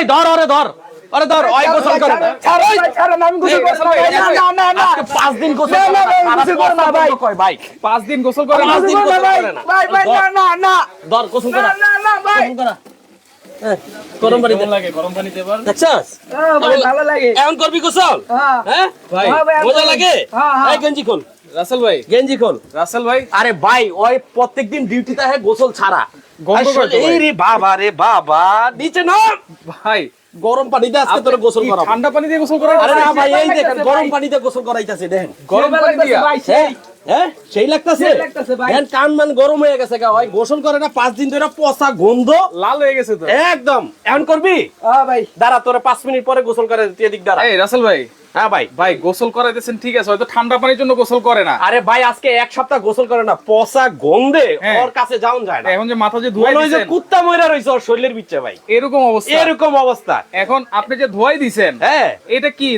এই ধর ওরে ধর। আরে ধর ওই গোসল করে। ছাড়ো ভাই, ছাড়ো না, আমি গোসল করব না, না, না, না, পাঁচ দিন গোসল না, না, করে গোসল করব না, ভাই। কয় ভাই। পাঁচ দিন গোসল করে পাঁচ দিন গোসল করে না। ভাই, ভাই, না, না, না। ধর গোসল না, না, না, ভাই। গোসল করা। গরম পানি লাগে গরম পানিতে এবার। দেখছস? হ্যাঁ, ভাই, ভালো লাগে। এখন করবি গোসল? হ্যাঁ। হ্যাঁ? ভাই হ্যাঁ, মজা লাগে। হ্যাঁ। গেঞ্জি খোল। রাসেল ভাই। গেঞ্জি খোল। রাসেল ভাই। আরে ভাই ওই প্রত্যেকদিন ডিউটিতে হয় গোসল ছাড়া। গন্ধ করে তো ভাই। এই রে বাবা রে বাবা নিচে না ভাই গরম পানিতে আজকে তোর গোসল করাবো? ঠান্ডা পানি গোসল করা আরে না ভাই এই দেখেন গরম পানিতে গোসল করাইতাছে দেখেন। গরম পানি দিয়া হ্যাঁ সেই লাগতাছে। সেই দেখেন কান মান গরম হয়ে গেছে গা ভাই। গোসল করে না পাঁচ দিন ধরে পচা গন্ধ লাল হয়ে গেছে তো। একদম। এখন করবি? হ্যাঁ, ভাই। দাঁড়া তোরে পাঁচ মিনিট পরে গোসল করে এদিক দাঁড়া। এই রাসেল ভাই। হ্যাঁ ভাই। ভাই গোসল করাইতেছেন ঠিক আছে হয়তো ঠান্ডা পানির জন্য গোসল করে না। আরে ভাই আজকে এক সপ্তাহ গোসল করে না পচা গন্ধে হ্যাঁ। ওর কাছে যাওন যায় না। এখন যে মাথা যে দিছেন। কুত্তা ময়রা রয়েছে ওর শরীরের বিচ্ছে ভাই। এরকম অবস্থা। এরকম অবস্থা। এখন আপনি যে ধোয়াই হ্যাঁ। এটা কি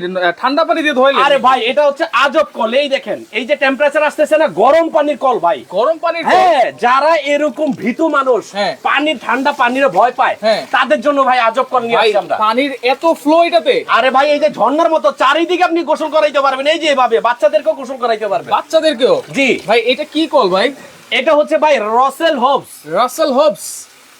ঠান্ডা পানি দিয়ে ধোয়াইলেন? আরে ভাই এটা হচ্ছে আজব কল এই দেখেন এই যে টেম্পারেচার আসতেছে না গরম পানির কল ভাই। গরম পানির হ্যাঁ যারা এরকম ভীতু মানুষ হ্যাঁ। পানির ঠান্ডা পানির ভয় পায় হ্যাঁ। তাদের জন্য ভাই আজব কল নিয়ে আসছি আমরা। পানির এত ফ্লো এটাতে। আরে ভাই এই যে ঝর্ণার মতো চারিদিকে আপনি গোসল করাইতে পারবেন এই যে এভাবে বাচ্চাদেরকেও গোসল করাইতে পারবেন। বাচ্চাদেরকেও? জি। ভাই এটা কি কল ভাই? এটা হচ্ছে ভাই Russell Hobbs Russell Hobbs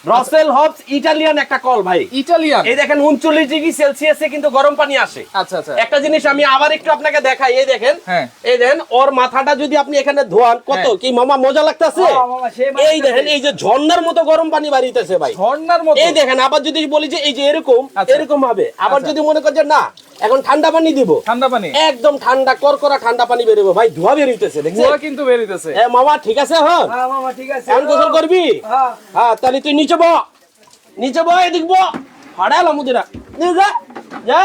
Russell Hobbs Italian একটা কল ভাই। ইটালিয়ান? এই দেখেন উনচল্লিশ ডিগ্রি সেলসিয়াসে কিন্তু গরম পানি আসে। আচ্ছা আচ্ছা। একটা জিনিস আমি আবার একটু আপনাকে দেখাই এই দেখেন। হ্যাঁ। এই দেখেন ওর মাথাটা যদি আপনি এখানে ধোয়ান কত? হ্যাঁ। কি মামা মজা লাগতেছে? হ্যাঁ, এই দেখেন এই যে ঝর্ণার মতো গরম পানি বাড়িতেছে ভাই। ঝর্ণার মতো। এই দেখেন আবার যদি বলি যে এই যে এরকম আচ্ছা। এরকম হবে। আবার আচ্ছা। যদি মনে করেন না এখন ঠান্ডা পানি দিব। ঠান্ডা পানি? একদম ঠান্ডা করকরা ঠান্ডা পানি বেরোবে। ভাই ধোয়া বেরোইতেছে দেখছেন? ধোয়া কিন্তু বেরিতেছে এ মামা ঠিক আছে হ্যাঁ হ্যাঁ, মামা, ঠিক আছে। এখন গোসল করবি? হ্যাঁ। হ্যাঁ তাহলে তুই নিচে ব নিচে ব এদিক ব হাড়াল মুদিরা যা যা এদিক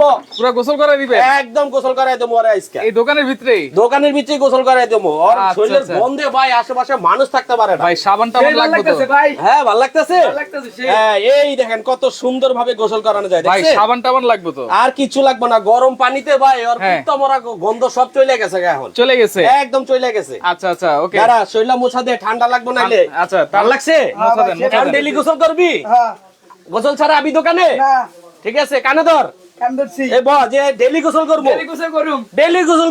ব। পুরো গোসল করে দিবে? একদম গোসল করাই দেবো ওরে আজকে। এই দোকানের ভিতরেই দোকানের ভিতরে গোসল করাই দেবো। ওর আচ্ছা, শরীরের আচ্ছা। ভাই আশেপাশে মানুষ থাকতে পারে না। ভাই সাবান টাবান লাগবে তো। ভাই। হ্যাঁ ভালো লাগতেছে? ভালো লাগতেছে, সেই। হ্যাঁ এই দেখেন কত সুন্দর ভাবে গোসল করানো যায় ভাই সাবান টাবান লাগবে তো। আর কিছু লাগবে না গরম পানিতে ভাই হ্যাঁ। কুত্তা মরা গন্ধ সব চলে গেছে এখন। চলে গেছে? একদম চলে গেছে। আচ্ছা আচ্ছা ওকে। শৈলা মোছা দে ঠান্ডা লাগবে নাইলে আচ্ছা ভালো লাগছে? মোছা দেন, মোছা ডেলি গোসল করবি? হ্যাঁ, গোসল ছাড়া আবি দোকানে? না, ঠিক আছে কানে ধর। কান। যে গোসল করব। গোসল গোসল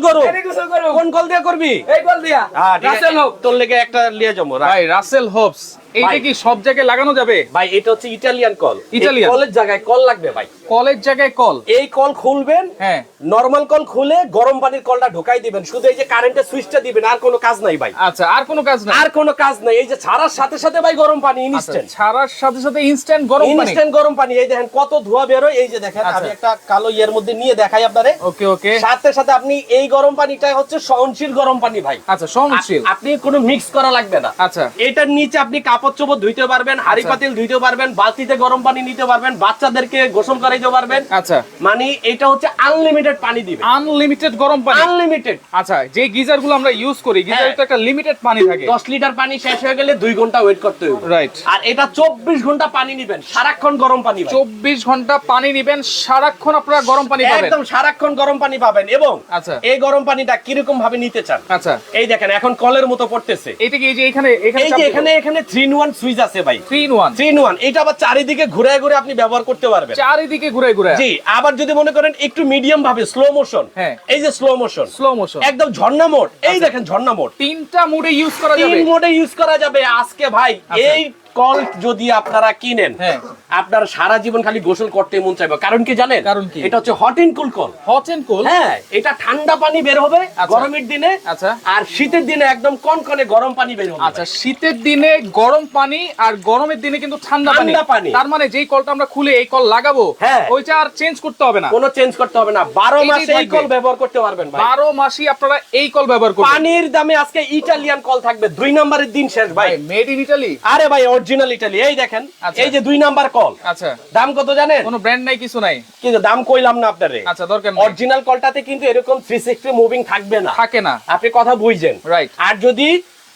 গোসল কল দিয়া করবি? এই কল দিয়া। হ্যাঁ রাসেল তোর লেগে একটা লিয়ে যাব। ভাই রাসেল হোপস। এইটা কি সব জায়গায় লাগানো যাবে? ভাই এটা হচ্ছে ইটালিয়ান কল Italian? কলের জায়গায় কল লাগবে ভাই। কলের জায়গায় কল এই কল খুলবেন হ্যাঁ। নরমাল কল খুলে গরম পানির কলটা ঢোকাই দিবেন। শুধু এই যে কারেন্টের সুইচটা দিবেন আর কোনো কাজ নাই ভাই। আচ্ছা আর কোনো কাজ নাই? আর কোনো কাজ নাই। এই যে ছাড়ার সাথে সাথে ভাই গরম পানি আচ্ছা, ইনস্ট্যান্ট ছাড়ার সাথে সাথে ইনস্ট্যান্ট গরম পানি? ইনস্ট্যান্ট গরম পানি। এই দেখেন কত ধোয়া বেরোয়। এই যে দেখেন আচ্ছা। আমি একটা কালো ইয়ের মধ্যে নিয়ে দেখাই আপনারে। ওকে ওকে। সাথে সাথে আপনি এই গরম পানিটা হচ্ছে সহনশীল গরম পানি ভাই। আচ্ছা সহনশীল। আপনি কোনো মিক্স করা লাগবে না। আচ্ছা। এটার নিচে আপনি কাপড় চোপড় ধুইতে পারবেন হাড়ি আচ্ছা। পাতিল ধুইতে পারবেন বালতিতে গরম পানি নিতে পারবেন বাচ্চাদেরকে গোসল করাইতে পারবেন। আচ্ছা। মানে এটা হচ্ছে আনলিমিটেড পানি দিবে। আনলিমিটেড গরম পানি। আনলিমিটেড আচ্ছা যে গিজারগুলো আমরা ইউজ করি গিজারে হ্যাঁ। তো একটা লিমিটেড পানি থাকে। দশ লিটার পানি শেষ হয়ে গেলে দুই ঘণ্টা ওয়েট করতে হবে রাইট আর এটা চব্বিশ ঘণ্টা পানি নিবেন সারাক্ষণ গরম পানি ভাই। চব্বিশ ঘণ্টা পানি নিবেন সারাক্ষণ আপনারা গরম পানি পাবেন। একদম সারাক্ষণ গরম পানি পাবেন এবং আচ্ছা। এই গরম পানিটা কীরকম ভাবে নিতে চান? আচ্ছা। এই দেখেন এখন কলের মতো পড়তেছে। এটা কি এই যে এখানে এখানে এই যে এখানে এখানে থ্রি ইন ওয়ান সুইচ আছে ভাই। Three in one three in one এটা আবার চারিদিকে ঘুরে ঘুরে আপনি ব্যবহার করতে পারবেন। চারিদিকে ঘুরে ঘুরে জি আবার যদি মনে করেন একটু মিডিয়াম ভাবে স্লো মোশন হ্যাঁ। এই যে স্লো মোশন স্লো মোশন একদম ঝর্ণা মোড এই দেখেন ঝর্ণা মোড। তিনটা মোডে ইউজ করা যাবে। তিন মোডে ইউজ করা যাবে আজকে ভাই আচ্ছা। এই কল যদি আপনারা কিনেন হ্যাঁ। আপনার সারা জীবন খালি গোসল করতে মন চাইবে। কারণ কি জানেন? কারণ কি? এটা হচ্ছে হট কুল কল হট এন্ড কুল হ্যাঁ এটা ঠান্ডা পানি বের হবে আচ্ছা। গরমের দিনে আচ্ছা। আর শীতের দিনে একদম কনকনে গরম পানি বের হবে। আচ্ছা শীতের দিনে গরম পানি আর গরমের দিনে কিন্তু ঠান্ডা পানি। ঠান্ডা পানি। তার মানে যেই কলটা আমরা খুলে এই কল লাগাবো হ্যাঁ। ওইটা আর চেঞ্জ করতে হবে না। কোনো চেঞ্জ করতে হবে না। বারো এটাই মাসে এই কল ব্যবহার করতে পারবেন ভাই। বারো মাসই আপনারা এই কল ব্যবহার করবেন। পানির দামে আজকে ইটালিয়ান কল থাকবে। দুই নম্বরের দিন শেষ ভাই। ভাই মেড ইন ইটালি আরে ভাই অরিজিনাল ইটালি এই দেখেন আচ্ছা। এই যে দুই নাম্বার কল আচ্ছা। দাম কত জানেন? কোনো ব্র্যান্ড নাই কিছু নাই। কিন্তু দাম কইলাম না আপনারে। আচ্ছা দরকার নেই। অরিজিনাল কলটাতে কিন্তু এরকম থ্রি সিক্সটি মুভিং থাকবে না। থাকে না। আপনি কথা বুঝছেন রাইট আর যদি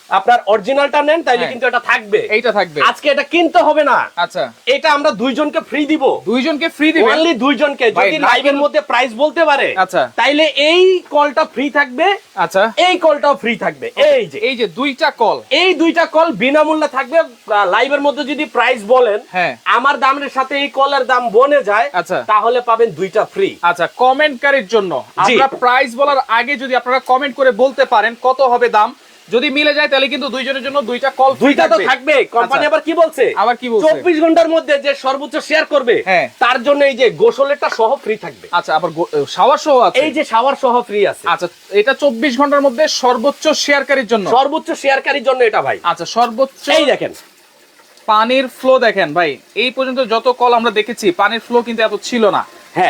আপনার অরিজিনালটা নেন তাইলে হ্যাঁ। কিন্তু এটা থাকবে। এইটা থাকবে। আজকে এটা কিনতে হবে না। আচ্ছা। এটা আমরা দুইজনকে ফ্রি দিব। দুইজনকে ফ্রি দিবেন? অনলি দুইজনকে যদি লাইভের মধ্যে প্রাইস বলতে পারে আচ্ছা। তাইলে এই কলটা ফ্রি থাকবে। আচ্ছা। এই কলটাও ফ্রি থাকবে। এই যে। এই যে দুইটা কল এই দুইটা কল বিনামূল্যে থাকবে। লাইভের মধ্যে যদি প্রাইস বলেন হ্যাঁ। আমার দামের সাথে এই কলের দাম বনে যায় আচ্ছা। তাহলে পাবেন দুইটা ফ্রি আচ্ছা কমেন্টকারীর জন্য। আমরা প্রাইস বলার আগে যদি আপনারা কমেন্ট করে বলতে পারেন কত হবে দাম? যদি মিলে যায় তাহলে কিন্তু দুইজনের জন্য দুইটা কল দুইটা তো থাকবে। কোম্পানি আচ্ছা। আবার কি বলছে? আবার কি বলছে? চব্বিশ ঘণ্টার মধ্যে যে সর্বোচ্চ শেয়ার করবে হ্যাঁ। তার জন্য এই যে গোসলেরটা সহ ফ্রি থাকবে। আচ্ছা আবার শাওয়ার সহ আছে? এই যে শাওয়ার সহ ফ্রি আছে। আচ্ছা এটা চব্বিশ ঘণ্টার মধ্যে সর্বোচ্চ শেয়ারকারীর জন্য? সর্বোচ্চ শেয়ারকারীর জন্য এটা ভাই। আচ্ছা সর্বোচ্চ এই দেখেন। পানির ফ্লো দেখেন ভাই। এই পর্যন্ত যত কল আমরা দেখেছি পানির ফ্লো কিন্তু এত ছিল না।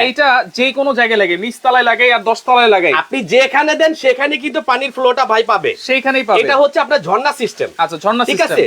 এইটা যে কোনো জায়গায় লাগে নিচতলায় লাগে আর দশতলায় লাগে। আপনি যেখানে দেন সেখানে কিন্তু পানির ফ্লোটা ভাই পাবে। সেইখানেই পাবে। এটা হচ্ছে আপনার ঝর্ণা সিস্টেম আচ্ছা ঝর্ণা ঠিক আছে?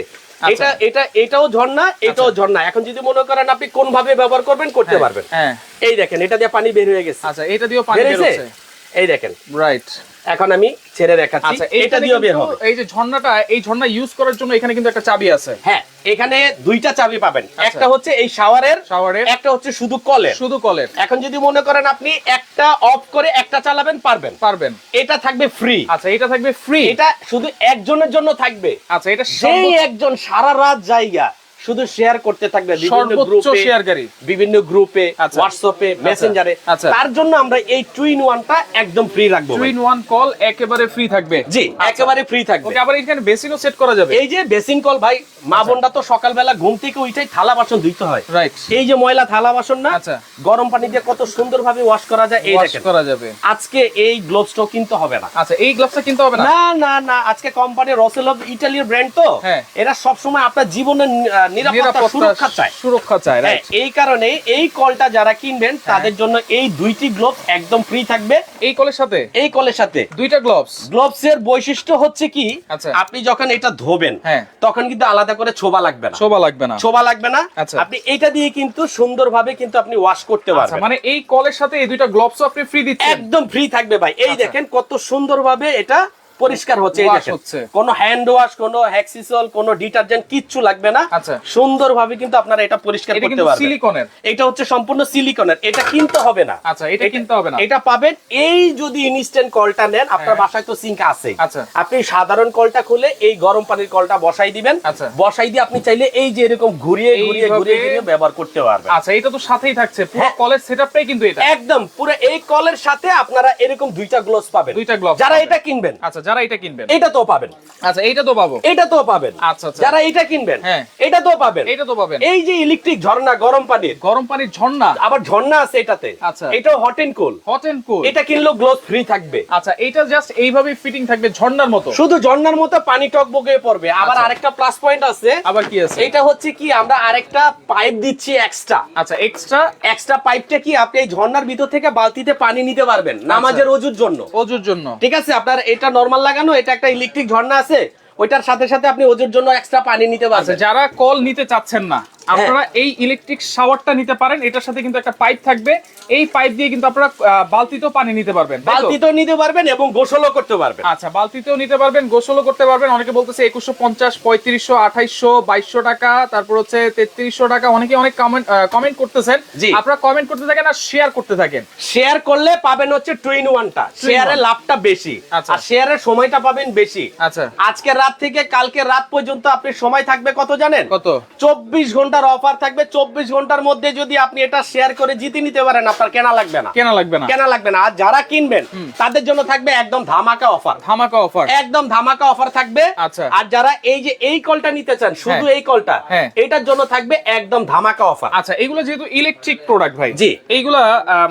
এটা এটা এটাও ঝর্ণা এটাও ঝর্ণা। এখন যদি মনে করেন আপনি কোন ভাবে ব্যবহার করবেন করতে পারবেন। হ্যাঁ। এই দেখেন এটা দিয়ে পানি বের হয়ে গেছে। আচ্ছা এটা দিয়েও পানি বের? হচ্ছে। এই দেখেন। রাইট এখন আমি ছেড়ে দেখাচ্ছি। আচ্ছা এটা দিয়েও বের হবে। এই যে ঝর্ণাটা এই ঝর্ণা ইউজ করার জন্য এখানে কিন্তু একটা চাবি আছে। হ্যাঁ এখানে দুইটা চাবি পাবেন। আচ্ছা। একটা হচ্ছে এই শাওয়ারের শাওয়ারের। একটা হচ্ছে শুধু কলের। শুধু কলের। এখন যদি মনে করেন আপনি একটা অফ করে একটা চালাবেন পারবেন। পারবেন। এটা থাকবে ফ্রি আচ্ছা এটা থাকবে ফ্রি এটা শুধু একজনের জন্য থাকবে। আচ্ছা এটা সেই একজন সারা রাত জায়গা শুধু শেয়ার করতে থাকবে বিভিন্ন গ্রুপে শেয়ারকারী বিভিন্ন গ্রুপে আচ্ছা। হোয়াটসঅ্যাপে মেসেঞ্জারে আচ্ছা। তার জন্য আমরা এই টু ইন ওয়ানটা একদম ফ্রি রাখব টু ইন ওয়ান কল একেবারে ফ্রি থাকবে। জি আচ্ছা। একেবারে ফ্রি থাকবে। ওকে আবার এখানে বেসিনও সেট করা যাবে। এই যে বেসিন কল ভাই মা বোনটা তো সকালবেলা ঘুম থেকে উঠেই থালা বাসন ধুইতে হয়। রাইট এই যে ময়লা থালা বাসন না আচ্ছা। গরম পানি দিয়ে কত সুন্দর ভাবে ওয়াশ করা যায় এই ওয়াশ দেখেন। করা যাবে। আজকে এই গ্লোভসটাও কিনতে হবে না। আচ্ছা এই গ্লাভসটা কিনতে হবে না? না না না আজকে কোম্পানি রসেল অফ ইটালির ব্র্যান্ড তো। হ্যাঁ। এরা সব সময় আপনার জীবনের নিরাপত্তা সুরক্ষা চায়। সুরক্ষা চায় হ্যাঁ, রাইট এই কারণে এই কলটা যারা কিনবেন হ্যাঁ। তাদের জন্য এই দুইটি গ্লোভ একদম ফ্রি থাকবে। এই কলের সাথে? এই কলের সাথে। দুইটা গ্লোভস গ্লোভস এর বৈশিষ্ট্য হচ্ছে কি আচ্ছা। আপনি যখন এটা ধোবেন হ্যাঁ। তখন কিন্তু আলাদা করে ছোবা লাগবে না। শোভা লাগবে না। ছোবা লাগবে না। আচ্ছা। আপনি এটা দিয়ে কিন্তু সুন্দরভাবে কিন্তু আপনি ওয়াশ করতে আচ্ছা পারবেন। মানে এই কলের সাথে এই দুইটা গ্লোভস আপনি ফ্রি দিচ্ছেন? একদম ফ্রি থাকবে ভাই। এই। দেখেন কত সুন্দরভাবে এটা পরিষ্কার হচ্ছে এই দেখেন। কোনো হ্যান্ড ওয়াশ কোনো হ্যাক্সিসল কোনো ডিটারজেন্ট কিচ্ছু লাগবে না। আচ্ছা। সুন্দরভাবে কিন্তু আপনারা এটা পরিষ্কার করতে পারবেন। সিলিকনের এটা হচ্ছে সম্পূর্ণ সিলিকনের এটা কিনতে হবে না। আচ্ছা এটা কিনতে হবে না। এটা পাবেন। এই যদি ইনস্ট্যান্ট কলটা নেন আপনার হ্যাঁ। বাসায় তো সিঙ্ক আছে। আচ্ছা। আপনি সাধারণ কলটা খুলে এই গরম পানির কলটা বসাই দিবেন। আচ্ছা। বসাই দিয়ে আপনি চাইলে এই যে এরকম ঘুরিয়ে ঘুরিয়ে ঘুরিয়ে ঘুরিয়ে ব্যবহার করতে পারবেন। আচ্ছা এটা তো সাথেই থাকছে। পুরো হ্যাঁ। কলের সেটআপটাই কিন্তু এটা। একদম। পুরো এই কলের সাথে আপনারা এরকম দুইটা গ্লোভস পাবেন। দুইটা gloves যারা এটা কিনবেন। আচ্ছা যারা এটা কিনবেন? এটা তো পাবেন। আচ্ছা এইটা তো পাবো। এটা তো পাবেন। আচ্ছা আচ্ছা। যারা এটা কিনবেন হ্যাঁ। এটা তো পাবেন। এইটা তো পাবেন। এই যে ইলেকট্রিক ঝর্ণা গরম পানির। গরম পানির ঝর্ণা? আবার ঝর্ণা আছে এটাতে। আচ্ছা। এটাও hot and cool hot and cool এটা কিনলেও গ্লোভ ফ্রি থাকবে। আচ্ছা এটা জাস্ট এইভাবে ফিটিং থাকবে ঝর্ণার মতো? শুধু ঝর্ণার মতো পানি টক বগে পড়বে। আবার আচ্ছা। আরেকটা প্লাস পয়েন্ট আছে। আবার কি আছে? এটা হচ্ছে কি আমরা আরেকটা পাইপ দিচ্ছি এক্সট্রা আচ্ছা এক্সট্রা এক্সট্রা পাইপটা কি আপনি এই ঝর্ণার ভিতর থেকে বালতিতে পানি নিতে পারবেন নামাজের অজুর জন্য। অজুর জন্য। ঠিক আছে আপনার এটা নরমাল লাগানো, এটা একটা ইলেকট্রিক ঝর্ণা আছে, ওইটার সাথে সাথে আপনি ওজুর জন্য এক্সট্রা পানি নিতে আচ্ছা পারবেন যারা কল নিতে চাচ্ছেন না। আপনারা এই ইলেকট্রিক শাওয়ারটা নিতে পারেন। এটার সাথে কিন্তু একটা পাইপ থাকবে। এই পাইপ দিয়ে কিন্তু আপনারা বালতিতেও পানি নিতে পারবেন বালতিতেও নিতে পারবেন এবং গোসলও করতে পারবেন। আচ্ছা বালতিতেও নিতে পারবেন গোসলও করতে পারবেন। অনেকে বলতেছে একুশশো পঞ্চাশ পঁয়ত্রিশশো আঠাইশশো বাইশশো টাকা তারপর হচ্ছে তেত্রিশশো টাকা। অনেকে অনেক কমেন্ট কমেন্ট করতেছেন। আপনারা কমেন্ট করতে থাকেন আর শেয়ার করতে থাকেন। শেয়ার করলে পাবেন হচ্ছে টু। ইন ওয়ানটা শেয়ারের লাভটা বেশি। আচ্ছা। আর শেয়ারের সময়টা পাবেন বেশি। আচ্ছা। আজকে রাত থেকে কালকে রাত পর্যন্ত আপনি সময় থাকবে কত জানেন? কত? চব্বিশ ঘণ্টার অফার থাকবে চব্বিশ ঘণ্টার মধ্যে যদি আপনি এটা শেয়ার করে জিতে নিতে পারেন আপনার কেনা লাগবে না। কেনা লাগবে না। কেনা লাগবে না। আর যারা কিনবেন তাদের জন্য থাকবে একদম ধামাকা অফার ধামাকা অফার একদম ধামাকা অফার থাকবে। আচ্ছা। আর যারা এই যে এই কলটা নিতে চান শুধু হ্যাঁ। এই কলটা হ্যাঁ। এটার জন্য থাকবে একদম ধামাকা অফার আচ্ছা এগুলো যেহেতু ইলেকট্রিক প্রোডাক্ট ভাই জি। এইগুলা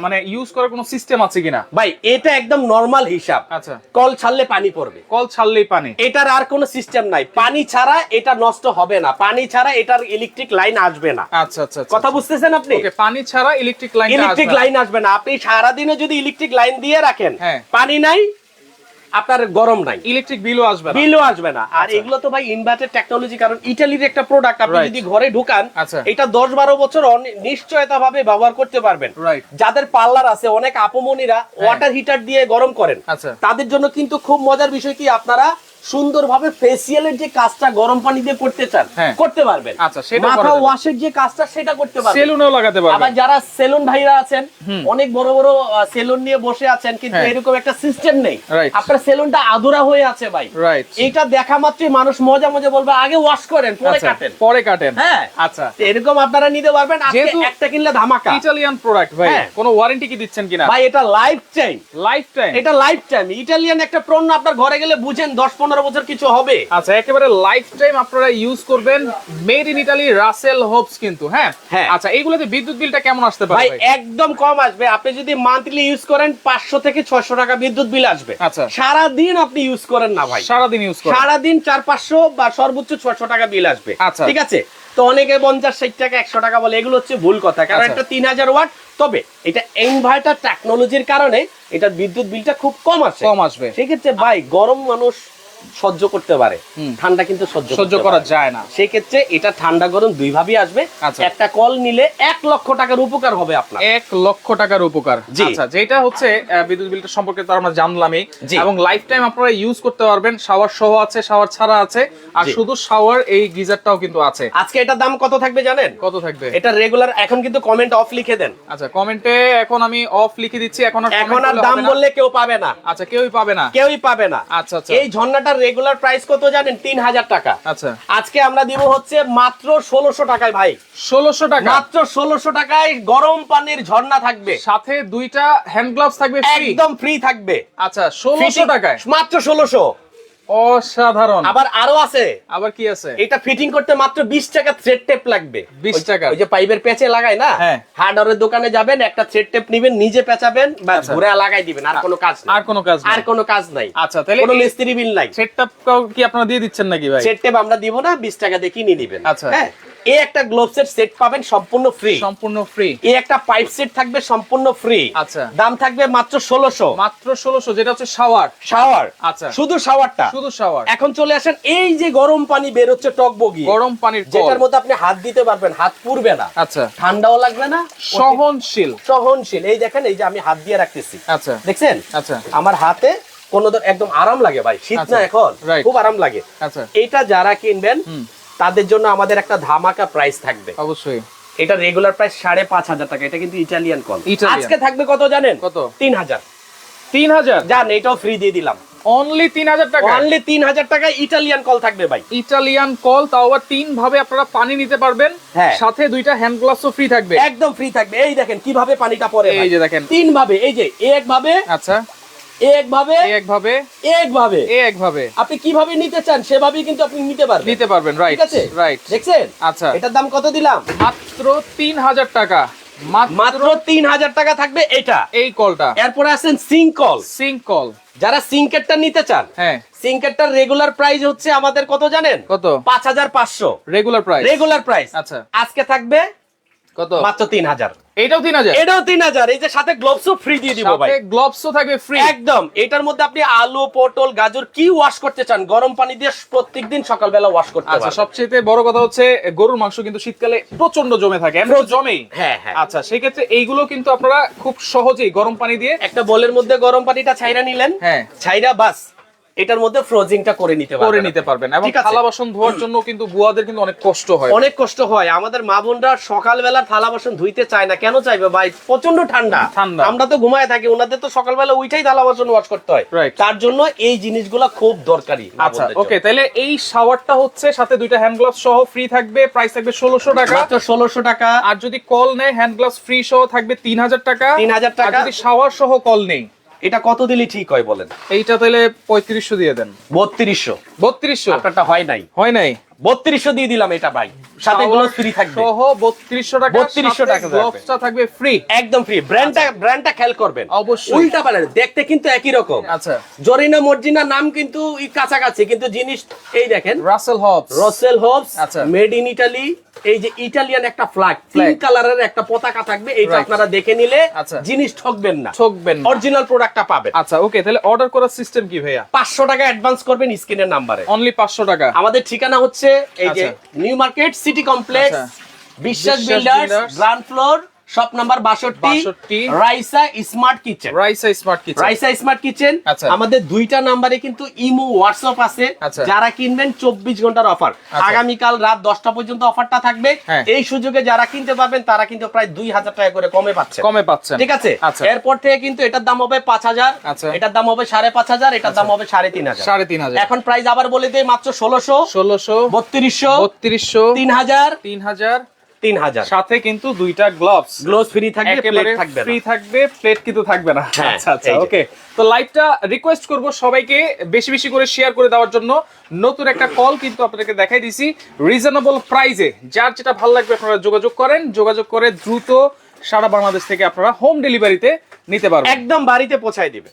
মানে ইউজ করার কোনো সিস্টেম আছে কিনা? ভাই এটা একদম নরমাল হিসাব। আচ্ছা। কল ছাড়লে পানি পড়বে। কল ছাড়লেই পানি। এটার আর কোনো সিস্টেম নাই। পানি ছাড়া এটা নষ্ট হবে না। পানি ছাড়া এটার ইলেকট্রিক লাইন আসবে না। আচ্ছা আচ্ছা আচ্ছা। কথা বুঝতেছেন আপনি? পানি ছাড়া ইলেকট্রিক লাইন ইলেকট্রিক লাইন আসবে না। আপনি সারাদিনে যদি ইলেকট্রিক লাইন দিয়ে রাখেন হ্যাঁ। পানি নাই আপনার গরম নাই। ইলেকট্রিক বিলও আসবে না। বিলও আসবে না। আর এগুলো তো ভাই ইনভার্টার টেকনোলজি কারণ ইটালির একটা প্রোডাক্ট আপনি যদি ঘরে ঢুকান আচ্ছা। এটা দশ বারো বছর নিশ্চয়তা ভাবে ব্যবহার করতে পারবেন। যাদের পার্লার আছে অনেক আপমনিরা ওয়াটার হিটার দিয়ে গরম করেন। আচ্ছা। তাদের জন্য কিন্তু খুব মজার বিষয় কি আপনারা সুন্দরভাবে ফেসিয়ালের যে কাজটা গরম পানি দিয়ে করতে চান হ্যাঁ। করতে পারবেন। আচ্ছা, সেটা মাথা ওয়াশের যে কাজটা সেটা করতে পারবেন। সেলুনেও লাগাতে পারবেন। আবার যারা সেলুন ভাইরা আছেন অনেক বড় বড় সেলুন নিয়ে বসে আছেন কিন্তু হ্যাঁ। এরকম একটা সিস্টেম নেই। আপনার সেলুনটা আদুরা হয়ে আছে ভাই। এটা দেখা মাত্রই মানুষ মজা মজা বলবে আগে ওয়াশ করেন পরে আচ্ছা কাটেন। পরে কাটেন। হ্যাঁ। আচ্ছা। এরকম আপনারা নিতে পারবেন। আজকে একটা কিনলে ধামাকা। ইটালিয়ান প্রোডাক্ট ভাই হ্যাঁ। কোনো ওয়ারেন্টি কি দিচ্ছেন কিনা? ভাই এটা লাইফ টাইম লাইফ টাইম এটা লাইফ টাইম ইটালিয়ান একটা পণ্য আপনার ঘরে গেলে বুঝেন দশ পনেরো বছর কিছু হবে? আচ্ছা একেবারে লাইফ টাইম আপনারা ইউজ করবেন made in Italy Russell Hobbs কিন্তু হ্যাঁ? হ্যাঁ। আচ্ছা এইগুলোতে বিদ্যুৎ বিলটা কেমন আসতে পারে ভাই একদম কম আসবে। আপনি যদি মান্থলি ইউজ করেন পাঁচশো থেকে ছয়শো টাকা বিদ্যুৎ বিল আসবে। আচ্ছা। সারা দিন আপনি ইউজ করেন না ভাই। সারাদিন ইউজ করেন। সারাদিন চার পাঁচশো বা সর্বোচ্চ ছয়শো টাকা বিল আসবে। আচ্ছা। ঠিক আছে? তো অনেকে পঞ্চাশ ষাট টাকা একশো টাকা বলে এগুলো হচ্ছে ভুল কথা। কারণ আচ্ছা। এটা তিন হাজার ওয়াট। তবে এটা ইনভার্টার টেকনোলজির কারণে এটা বিদ্যুৎ বিলটা খুব কম আসে। কম আসবে। সেক্ষেত্রে ভাই গরম মানুষ সহ্য করতে পারে। ঠান্ডা কিন্তু সহ্য সহ্য করা যায় না। সেক্ষেত্রে এটা ঠান্ডা গরম দুই ভাবেই আসবে। আচ্ছা। একটা কল নিলে এক লক্ষ টাকার উপকার হবে আপনার। এক লক্ষ টাকার উপকার। আচ্ছা যেটা হচ্ছে বিদ্যুৎ বিলটা সম্পর্কে তো আমরা জানলামই। এবং লাইফ টাইম আপনারা ইউজ করতে পারবেন। শাওয়ার সহ আছে শাওয়ার ছাড়া আছে। আর শুধু শাওয়ার এই গিজারটাও কিন্তু আছে। আজকে এটার দাম কত থাকবে জানেন? কত থাকবে? এটা রেগুলার এখন কিন্তু কমেন্ট অফ লিখে দেন। আচ্ছা কমেন্টে এখন আমি অফ লিখে দিচ্ছি। এখন আর এখন আর দাম বললে কেউ পাবে না। আচ্ছা কেউই পাবে না। কেউই পাবে না। আচ্ছা আচ্ছা। এই ঝর্ণাটার রেগুলার প্রাইস কত জানেন? তিন হাজার টাকা। আচ্ছা। আজকে আমরা দিব হচ্ছে মাত্র ষোলোশো টাকায় ভাই। ষোলোশো টাকা? মাত্র ষোলোশো টাকায় গরম পানির ঝর্ণা থাকবে। সাথে দুইটা হ্যান্ড গ্লাভস থাকবে একদম ফ্রি থাকবে। আচ্ছা ষোলোশো টাকায়? মাত্র ষোলোশো। অসাধারণ। আবার আরও আছে। আবার কি আছে? এটা ফিটিং করতে মাত্র বিশ টাকা থ্রেড টেপ লাগবে। 20 টাকা? ওই যে পাইপের পেঁচে লাগায় না? হ্যাঁ। হার্ডওয়ারের দোকানে যাবেন একটা থ্রেড টেপ নিবেন নিজে পেঁচাবেন বা আচ্ছা। ঘুরে লাগাই দিবেন আর কোনো কাজ আর কোনো কাজ আর কোনো কাজ নাই। আচ্ছা তাহলে কোনো মিস্ত্রি বিল নাই। সেটটা কি আপনারা দিয়ে দিচ্ছেন নাকি ভাই? থ্রেড টেপ আমরা দিব না বিশ টাকা দিয়ে কিনে নিবেন। আচ্ছা। হ্যাঁ? এই একটা গ্লোভসের সেট পাবেন সম্পূর্ণ ফ্রি সম্পূর্ণ ফ্রি এই একটা পাইপ সেট থাকবে সম্পূর্ণ ফ্রি আচ্ছা। দাম থাকবে মাত্র মাত্র যেটা হচ্ছে শাওয়ার শাওয়ার আচ্ছা। শুধু শাওয়ারটা শুধু শাওয়ার এখন চলে আসেন এই যে গরম পানি বের হচ্ছে টকবগি গরম পানির যেটার মধ্যে আপনি হাত দিতে পারবেন হাত পুড়বে না। আচ্ছা। ঠান্ডাও লাগবে না সহনশীল। সহনশীল। এই দেখেন এই যে আমি হাত দিয়ে রাখতেছি। আচ্ছা। দেখছেন? আচ্ছা। আমার হাতে কোনো একদম আরাম লাগে ভাই। শীত আচ্ছা, না এখন খুব আরাম লাগে। আচ্ছা। এটা যারা কিনবেন। তাদের জন্য আমাদের একটা ধামাকা প্রাইস থাকবে। অবশ্যই। এটা রেগুলার প্রাইস সাড়ে পাঁচ হাজার টাকা এটা কিন্তু ইটালিয়ান কল আজকে থাকবে কত জানেন? কত? তিন হাজার। তিন হাজার? জান এটাও ফ্রি দিয়ে দিলাম। অনলি তিন হাজার টাকা? অনলি তিন হাজার টাকা ইটালিয়ান কল থাকবে ভাই। ইটালিয়ান কল তাও আবার তিন ভাবে আপনারা পানি নিতে পারবেন। হ্যাঁ। সাথে দুইটা হ্যান্ড গ্লাভসও ফ্রি থাকবে। একদম ফ্রি থাকবে। এই দেখেন কীভাবে পানিটা পড়ে এই যে দেখেন। তিন ভাবে এই যে এক ভাবে আচ্ছা। একভাবে এক ভাবে এই একভাবে। আপনি কীভাবে নিতে চান সেভাবেই কিন্তু আপনি নিতে পারবেন। নিতে পারবেন রাইট ঠিক আছে? রাইট দেখছেন? আচ্ছা। এটার দাম কত দিলাম? মাত্র তিন হাজার টাকা। মাত্র তিন হাজার টাকা থাকবে এটা। এই কলটা। এরপরে আছেন সিঙ্ক কল। Sync call. যারা সিঙ্কেরটা নিতে চান হ্যাঁ। সিঙ্কেরটার রেগুলার প্রাইস হচ্ছে আমাদের কত জানেন? কত? পাঁচ হাজার পাঁচশো। রেগুলার প্রাইস রেগুলার প্রাইস আচ্ছা। আজকে থাকবে কত? মাত্র তিন হাজার। তিন হাজার। এটাও তিন হাজার। এই যে সাথে গ্লোভসও ফ্রি দিয়ে দিব ভাই। সাথে গ্লোভসও থাকবে ফ্রি একদম। এটার মধ্যে আপনি আলু পটল গাজর কি ওয়াশ করতে চান? গরম পানি দিয়ে প্রত্যেকদিন সকালবেলা ওয়াশ করতে আচ্ছা সবচেয়ে বড় কথা হচ্ছে গরুর মাংস কিন্তু শীতকালে প্রচণ্ড জমে থাকে এমনি তো জমেই। হ্যাঁ হ্যাঁ। আচ্ছা সেই ক্ষেত্রে এইগুলো কিন্তু আপনারা খুব সহজেই গরম পানি দিয়ে একটা বলের মধ্যে গরম পানিটা ছাইরা নিলেন। হ্যাঁ। ছাইরা বাস। এটার মধ্যে ফ্রোজিংটা করে নিতে পারবেন করে নিতে পারবেন। এবং থালা বাসন ধোয়ার জন্য কিন্তু বুয়াদের কিন্তু অনেক কষ্ট হয়। অনেক কষ্ট হয়। আমাদের মা বোনরা সকালবেলা থালা বাসন ধুইতে চায় না। কেন চাইবে ভাই? প্রচণ্ড ঠান্ডা। ঠান্ডা। আমরা তো ঘুমায় থাকি ওনাদের তো সকালবেলা উইটাই থালা বাসন ওয়াশ করতে হয়। তার জন্য এই জিনিসগুলো খুব দরকারি আচ্ছা ওকে তাহলে এই শাওয়ারটা হচ্ছে সাথে দুইটা হ্যান্ড গ্লাভস সহ ফ্রি থাকবে প্রাইস থাকবে ষোলোশো টাকা। মাত্র ষোলোশো টাকা। আর যদি কল নেয় হ্যান্ড গ্লাভস ফ্রি সহ থাকবে তিন হাজার টাকা। 3000 টাকা। আর যদি শাওয়ার সহ কল নেই এটা কত দিলে ঠিক হয় বলেন? এইটা তাহলে পঁয়ত্রিশশো দিয়ে দেন। বত্রিশশো। বত্রিশশো? আপনারটা হয় নাই। হয় নাই? বত্রিশশো দিয়ে দিলাম এটা ভাই। সাথে Shower গুলো ফ্রি থাকবে। সহ বত্রিশশো টাকা 3200 টাকা। গ্লোভসটা থাকবে ফ্রি একদম ফ্রি ব্র্যান্ডটা ব্র্যান্ডটা খেয়াল করবেন। অবশ্যই। উল্টা পারেন দেখতে কিন্তু একই রকম। আচ্ছা। জরিনা মর্জিনা নাম কিন্তু এই কাছাকাছি কিন্তু জিনিস এই দেখেন। রাসেল হবস রসেল হোপস আচ্ছা। মেড ইন ইটালি এই যে ইটালিয়ান একটা ফ্ল্যাগ. পিঙ্ক কালারের একটা পতাকা থাকবে এটা আপনারা দেখে নিলে আচ্ছা। জিনিস ঠকবেন না। ঠকবেন না। অরিজিনাল প্রোডাক্টটা পাবেন। আচ্ছা ওকে তাহলে অর্ডার করার সিস্টেম কি ভাইয়া? পাঁচশো টাকা অ্যাডভান্স করবেন স্ক্রিনের নাম্বারে অনলি পাঁচশো টাকা। আমাদের ঠিকানা হচ্ছে এই যে আচ্ছা। নিউ মার্কেট সিটি কমপ্লেক্স আচ্ছা। Biswas builders ground floor shop number বাষট্টি 62 Raisa smart kitchen Raisa smart kitchen Raisa smart kitchen. আমাদের দুইটা নাম্বারে কিন্তু ইমো হোয়াটসঅ্যাপ আছে। আচ্ছা। যারা কিনবেন চব্বিশ ঘণ্টার অফার। আচ্ছা। আগামীকাল রাত দশটা পর্যন্ত অফারটা থাকবে। হ্যাঁ। এই সুযোগে যারা কিনতে পারবেন তারা কিন্তু প্রায় দুই হাজার টাকা করে কমে পাচ্ছে কমে পাচ্ছেন। ঠিক আছে? আচ্ছা। এরপর থেকে কিন্তু এটার দাম হবে পাঁচ হাজার। এটার দাম হবে সাড়ে পাঁচ হাজার এটার দাম হবে সাড়ে তিন হাজার। সাড়ে তিন হাজার। এখন প্রাইস আবার বলে দেয় মাত্র ষোলোশো ষোলোশো বত্রিশশো বত্রিশশো তিন হাজার তিন হাজার তিন হাজার সাথে কিন্তু দুইটা গ্লাভস গ্লোভস ফ্রি থাকবে প্লেট থাকবে ফ্রি থাকবে প্লেট কিন্তু থাকবে না। হ্যাঁ, আচ্ছা আচ্ছা ওকে তো লাইভটা রিকোয়েস্ট করব সবাইকে বেশি বেশি করে শেয়ার করে দেওয়ার জন্য। নতুন একটা কল কিন্তু আপনাদেরকে দেখাই দিছি। রিজনেবল প্রাইজে যার যেটা ভালো লাগবে আপনারা যোগাযোগ করেন। যোগাযোগ করে দ্রুত সারা বাংলাদেশ থেকে আপনারা হোম ডেলিভারিতে নিতে পারবেন। একদম বাড়িতে পৌঁছায় দিবে।